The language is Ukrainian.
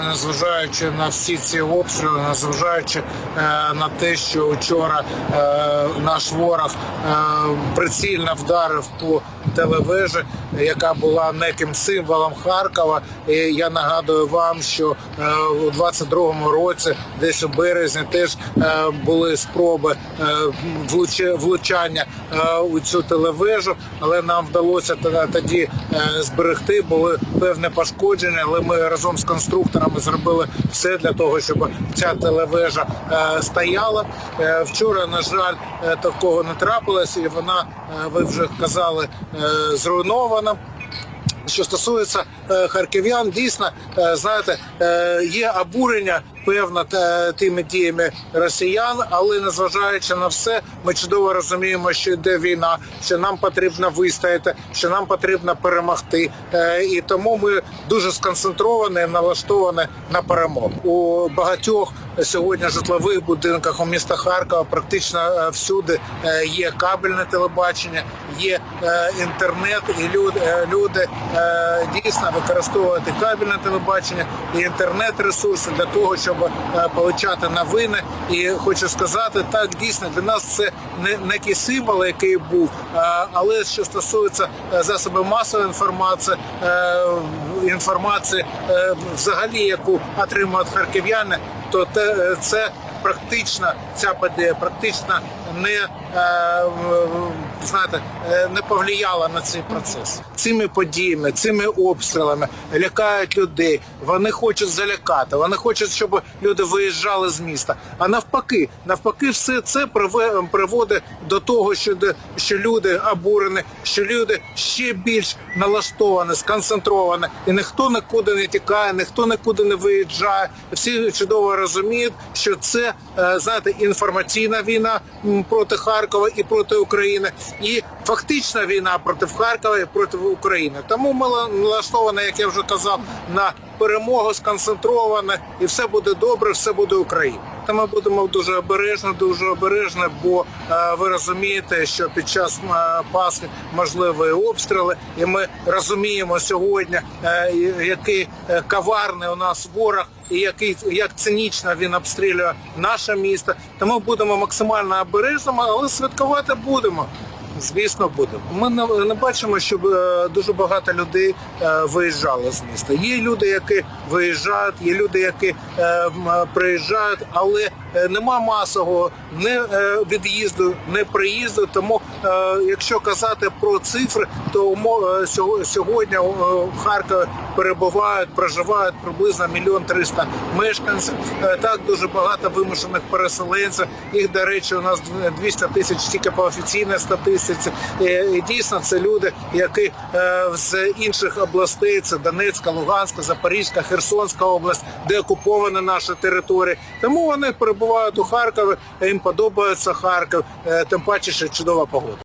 Незважаючи на всі ці обстріли, незважаючи е, на те, що вчора е, наш ворог е, прицільно вдарив по телевежі, яка була неким символом Харкова. І я нагадую вам, що е, у 22-му році, десь у березні, теж е, були спроби е, влучання е, у цю телевежу, але нам вдалося тоді- е, зберегти. Були певне пошкодження, але ми разом з конструкторами зробили все для того, щоб ця телевежа е, стояла. Е, Вчора, на жаль, е, такого не трапилось, і вона, ви вже казали, зруйнована. Що стосується е, харків'ян, дійсно е, знаєте, е, є обурення певно тими діями росіян, але незважаючи на все, ми чудово розуміємо, що йде війна, що нам потрібно вистояти, що нам потрібно перемогти. І тому ми дуже сконцентровані, налаштовані на перемогу. У багатьох сьогодні житлових будинках у міста Харкова практично е, всюди е, є кабельне телебачення, є е, інтернет, і люди, люди дійсно використовують кабельне телебачення і інтернет-ресурси для того, щоб получати новини. І хочу сказати, так дійсно для нас це не некий символ, який був, але що стосується засобів масової інформації, інформації взагалі, яку отримують харків'яни, то те, це практично ця подія практично не е, знаєте, е, не повлияла на цей процес. Цими подіями, цими обстрілами лякають людей. Вони хочуть залякати, вони хочуть, щоб люди виїжджали з міста. А навпаки, навпаки, все це приводить до того, що, що люди обурені, що люди ще більш налаштовані, сконцентровані, і ніхто нікуди не тікає, ніхто нікуди не виїжджає. Всі чудово розуміють, що це е, знаєте інформаційна війна проти Харкова і проти України, і фактична війна проти Харкова і проти України. Тому ми ла- налаштовані, як я вже казав, на перемогу сконцентроване, і все буде добре, все буде Україна. Та ми будемо дуже обережно, дуже обережно, бо е, ви розумієте, що під час е, Пасхи можливі обстріли, і ми розуміємо сьогодні, е, який е, коварний у нас ворог. І який як цинічно він обстрілює наше місто, тому будемо максимально обережними, але святкувати будемо. Звісно, будемо. Ми не, бачимо, щоб е, дуже багато людей виїжджало з міста. Є люди, які виїжджають, є люди, які е, е, приїжджають, але е, нема масового не е, від'їзду, не приїзду. Тому, е, якщо казати про цифри, то е, сього- сьогодні е, в Харкові перебувають, проживають приблизно мільйон триста мешканців. Е, Так дуже багато вимушених переселенців. Їх, до речі, у нас 200 тисяч тільки по офіційній статистиці. Е, І дійсно це люди, які е, з інших областей, це Донецька, Луганська, Запорізька, Херсонська область, де окупована наша територія. Тому вони перебувають у Харкові, їм подобається Харків, е, тим паче, що чудова погода.